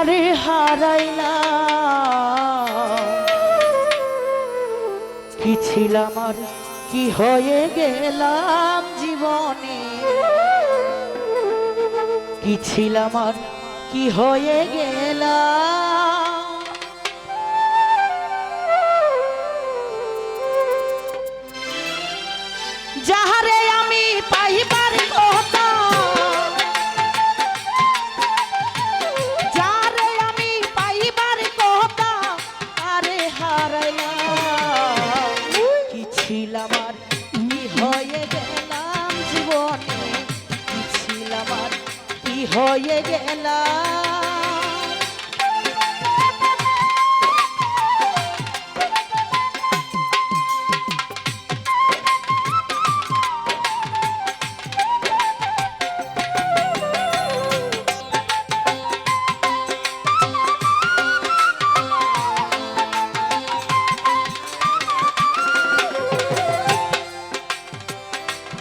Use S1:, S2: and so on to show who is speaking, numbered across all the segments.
S1: হারাইলা কি ছিলাম আর কি হয়ে গেলাম জীবনে? কি ছিলাম আর কি হয়ে গেলাম? যাহারে আমি পাইবার কথা হয়ে গেলাম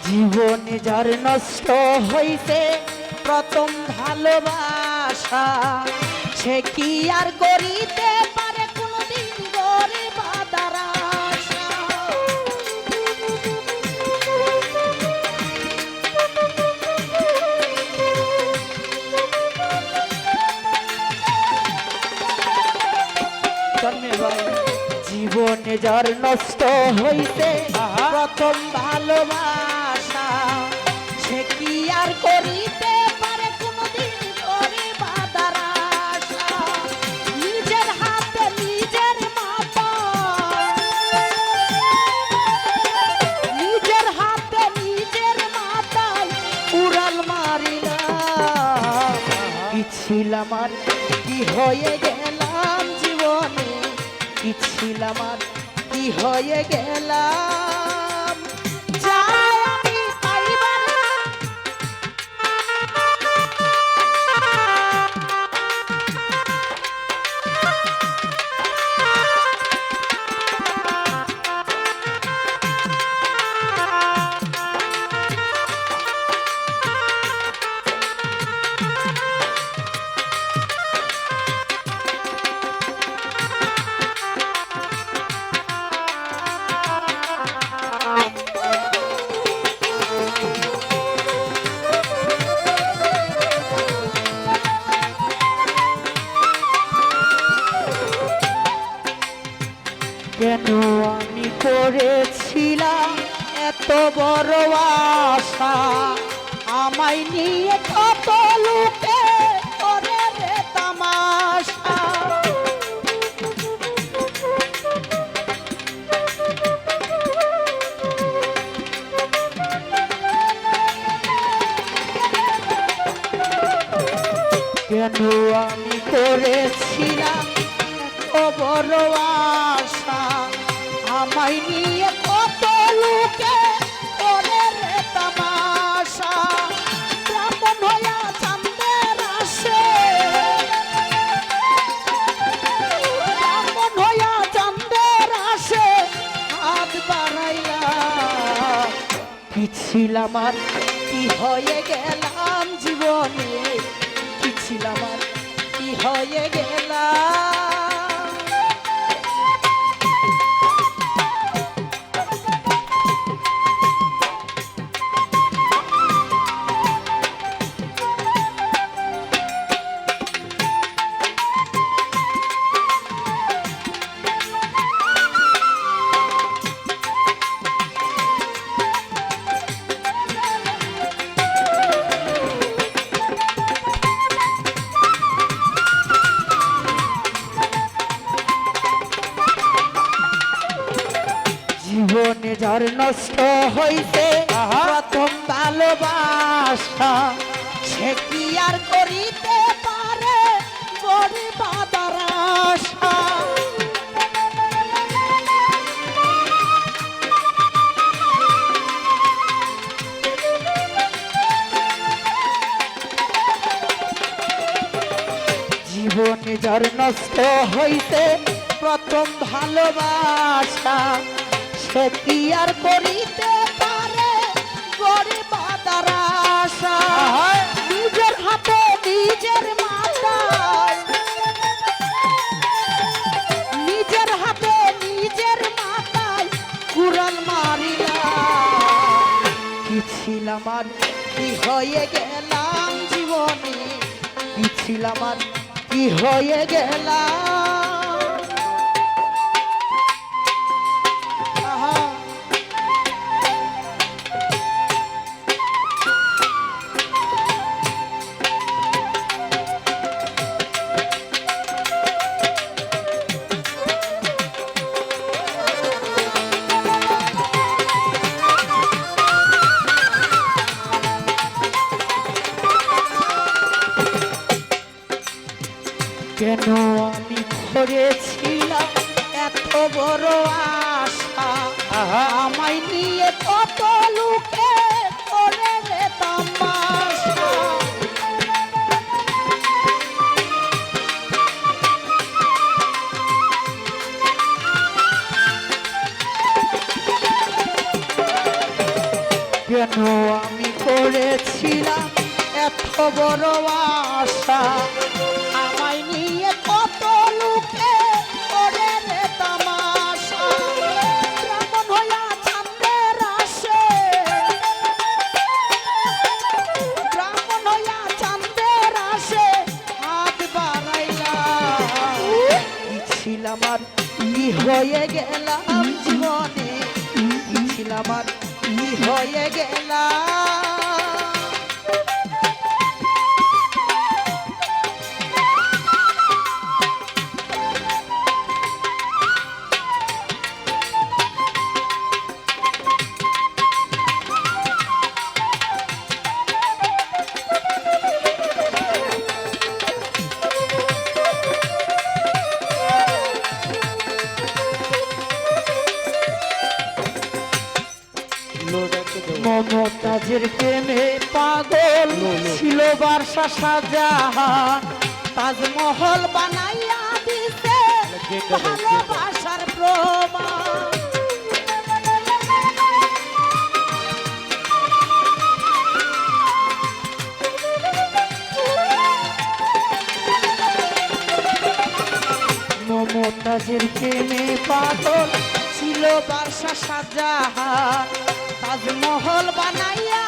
S1: জীবনে যার নষ্ট হইছে প্রথম ভালোবাসা। সে কি আর করিতে পারে? কোনদিন। জীবনে যার নষ্ট হইতে প্রথম ভালোবাসা। কি ছিলাম আর কি হয়ে গেলাম জীবনে? কি ছিলাম আর কি হয়ে গেলাম? কেন আমি করেছিলাম এত বড় আশা? আমায় নিয়ে কত লোকে করে রে তামাশা। কেন আমি করেছিলাম বড় আশা কত লোকে করে রে তামাশা। ব্রাহ্মণ হইয়া চান্দের আসে? ব্রাহ্মণ হইয়া চান্দের আসে? হাত বাড়াইয়া কি ছিলাম আর কি হয়ে গেলাম জীবনে? কি ছিলাম আর কি হয়ে গেলাম? নষ্ট হইতে প্রথম ভালোবাসা সে কি আর করিতে পারে আশা? জীবনে যার নষ্ট হইতে প্রথম ভালোবাসা সে কি আর করিতে পারে? গরিব আশা। নিজের হাতে নিজের মাথায়। নিজের হাতে নিজের মাথায় কুরান মারিলা কি ছিলাম আর কি হয়ে গেলাম জীবনে? কি ছিলাম আর কি হয়ে গেলাম? কেন আমি করেছিলাম এত বড় আশা? ছিলাম ই হয়ে গেলাম জীবনে। ছিলাম আর কি হয়ে গেলাম। মমতাজের প্রেমে পাগল ছিল বারসা সাজাহান তাজমহল বানাইয়া দিছে ভালোবাসার প্রমাণ। মমতাজের প্রেমে পাগল ছিল বারসা সাজাহান তাজমহল বানাইয়া